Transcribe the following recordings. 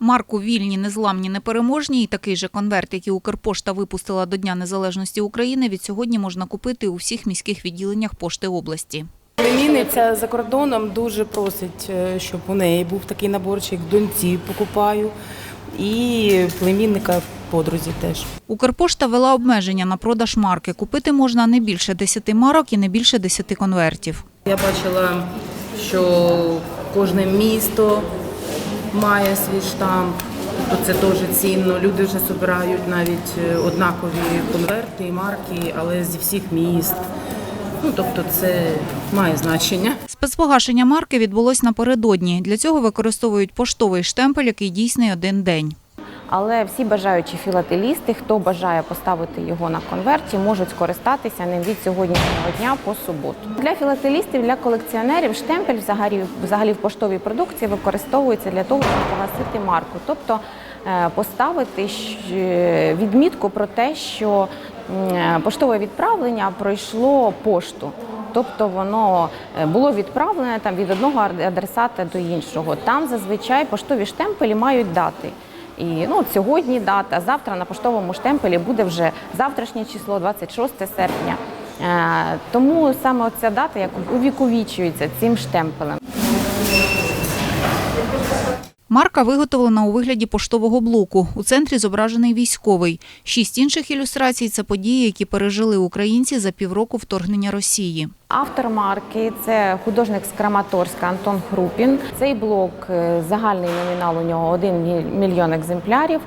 Марку вільні, незламні, непереможні і такий же конверт, який Укрпошта випустила до Дня Незалежності України, від сьогодні можна купити у всіх міських відділеннях пошти області. Племінниця за кордоном дуже просить, е, щоб у неї був такий наборчик. Доньці покупаю і племінника подрузі теж. Укрпошта вела обмеження на продаж марки. Купити можна не більше 10 марок і не більше 10 конвертів. Я бачила, що кожне місто має свій штамп. То це теж цінно. Люди вже збирають навіть е, однакові конверти і марки, але зі всіх міст. Ну тобто це має значення. Спецпогашення марки відбулось напередодні. Для цього використовують поштовий штемпель, який дійсний один день. Але всі бажаючі філателісти, хто бажає поставити його на конверті, можуть скористатися ним від сьогоднішнього дня по суботу. Для філателістів, для колекціонерів штемпель взагалі, взагалі в поштовій продукції використовується для того, щоб погасити марку, тобто е, поставити відмітку про те, що поштове відправлення пройшло пошту. Тобто воно е, було відправлене там від одного адресата до іншого. Там зазвичай поштові штемпелі мають дати. І ну, сьогодні дата, завтра на поштовому штемпелі буде вже завтрашнє число, 26 серпня. Е, тому саме ця дата як увіковічується цим штемпелем. Марка виготовлена у вигляді поштового блоку. У центрі зображений військовий. Шість інших ілюстрацій це події, які пережили українці за півроку вторгнення Росії. Автор марки це художник з Краматорська Антон Хрупін. Цей блок е, загальний номінал у нього 1 мільйон екземплярів.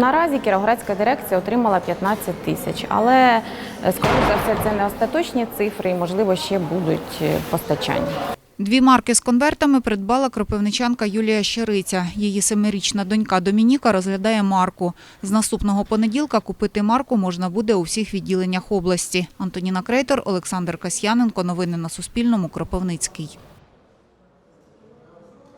Наразі Кіровоградська дирекція отримала 15 тисяч, але е, скоріш за все це не остаточні цифри, і можливо ще будуть е, постачання. Дві марки з конвертами придбала кропивничанка Юлія Щериця. Її семирічна донька Домініка розглядає марку. З наступного понеділка купити марку можна буде у всіх відділеннях області. Антоніна Крейтор, Олександр Касьяненко. Новини на Суспільному. Кропивницький.